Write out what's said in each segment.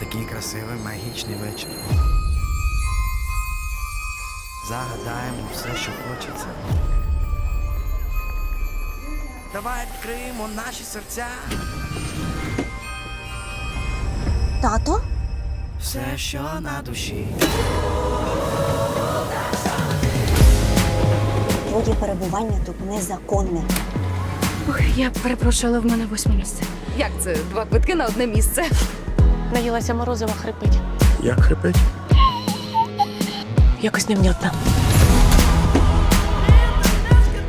Який красивий магічний вечір. Загадаємо все, що хочеться. Давай відкриємо наші серця. Тато? Все, що на душі. Твоє перебування тут незаконне. Ой, я перепрошую, але в мене восьме місце. Як це? Два квитки на одне місце. Наїлася морозива хрипить. Як хрипить? Якось невнятно.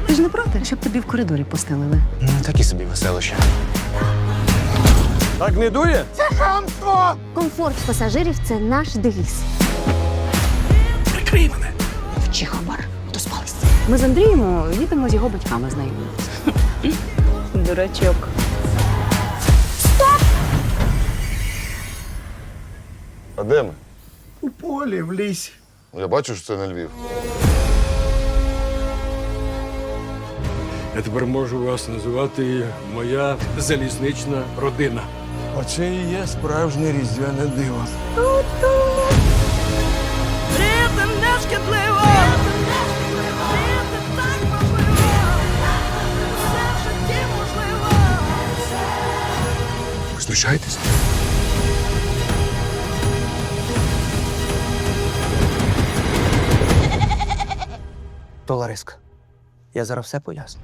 Ти ж не проти, щоб тобі в коридорі постелили. Такі собі веселища. Так не дує? Комфорт пасажирів це наш девіз. Прикрий мене. Вчи хабар, доспались. Ми з Андрієм їдемо з його батьками знайомитися. Дурачок. А де ми? У полі, в лісі. Я бачу, що це не Львів. Я тепер можу вас називати моя залізнична родина. Оце і є справжнє різдвяне диво. Ви знущаєтесь? То Лариска, я зараз все поясню.